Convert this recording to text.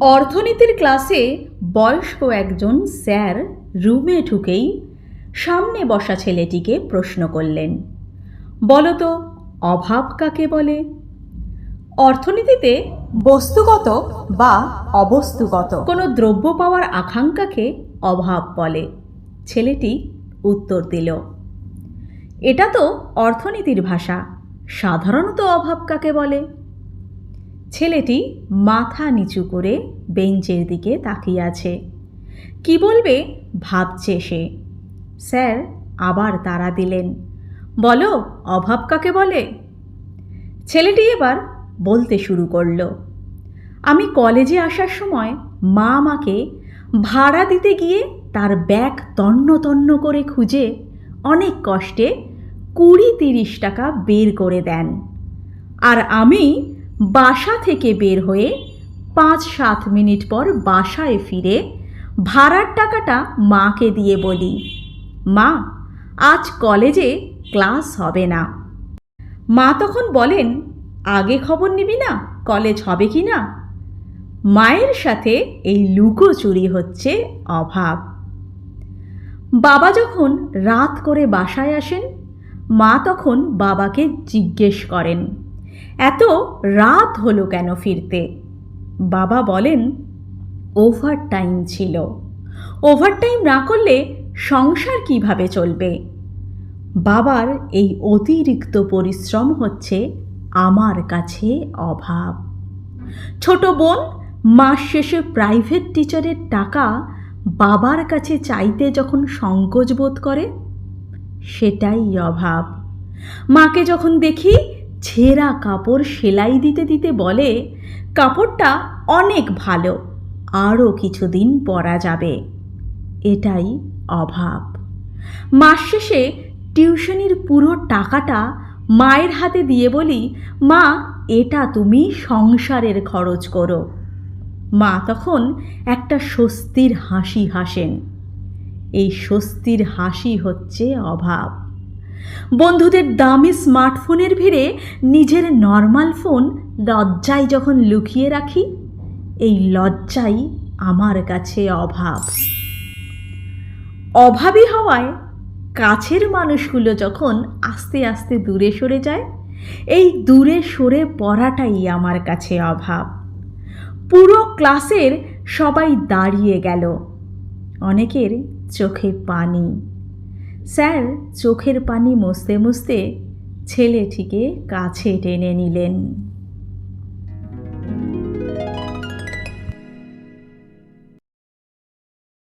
অর্থনীতির ক্লাসে বয়স্ক একজন স্যার রুমে ঢুকেই সামনে বসা ছেলেটিকে প্রশ্ন করলেন, বলতো, অভাব কাকে বলে? অর্থনীতিতে বস্তুগত বা অবস্তুগত কোনো দ্রব্য পাওয়ার আকাঙ্ক্ষাকে অভাব বলে, ছেলেটি উত্তর দিল। এটা তো অর্থনীতির ভাষা, সাধারণত অভাব কাকে বলে? ছেলেটি মাথা নিচু করে বেঞ্চের দিকে তাকিয়ে আছে। কি বলবে? ভাবছে সে। স্যার আবার তারা দিলেন। বলো, অভাব কাকে বলে? ছেলেটি এবার বলতে শুরু করল, আমি কলেজে আসার সময় মা আমাকে ভাড়া দিতে গিয়ে তার ব্যাগ তন্ন তন্ন করে খুঁজে অনেক কষ্টে কুড়ি তিরিশ টাকা বের করে দেন। আর আমি বাসা থেকে বের হয়ে পাঁচ সাত মিনিট পর বাসায় ফিরে ভাড়ার টাকাটা মাকে দিয়ে বলি, মা, আজ কলেজে ক্লাস হবে না। মা তখন বলেন, আগে খবর নিবি না? কলেজ হবে কি না? মায়ের সাথে এই লুকোচুরি হচ্ছে অভাব। বাবা যখন রাত করে বাসায় আসেন, মা তখন বাবাকে জিজ্ঞেস করেন এত রাত হলো কেন ফিরতে? বাবা বলেন ওভার টাইম ছিল। ওভার টাইম না করলে সংসার কীভাবে চলবে? বাবার এই অতিরিক্ত পরিশ্রম হচ্ছে আমার কাছে অভাব। ছোট বোন, মাস শেষে প্রাইভেট টিচারের টাকা বাবার কাছে চাইতে যখন সংকোচ বোধ করে, সেটাই অভাব। মাকে যখন দেখি ছেঁড়া কাপড় সেলাই দিতে দিতে বলে, কাপড়টা অনেক ভালো আরও কিছুদিন পরা যাবে। এটাই অভাব। মাস শেষে টিউশনির পুরো টাকাটা মায়ের হাতে দিয়ে বলি, মা, এটা তুমি সংসারের খরচ করো। মা তখন একটা স্বস্তির হাসি হাসেন। এই স্বস্তির হাসি হচ্ছে অভাব। বন্ধুদের দামি স্মার্টফোনের ভিড়ে নিজের নর্মাল ফোন লজ্জায় যখন লুকিয়ে রাখি, এই লজ্জাই আমার কাছে অভাব। অভাবী হওয়ায় কাছের মানুষগুলো যখন আস্তে আস্তে দূরে সরে যায়, এই দূরে সরে পড়াটাই আমার কাছে অভাব। পুরো ক্লাসের সবাই দাঁড়িয়ে গেল, অনেকের চোখে পানি। স্যার চোখের পানি মুছতে মুছতে ছেলেটিকে কাছে টেনে নিলেন।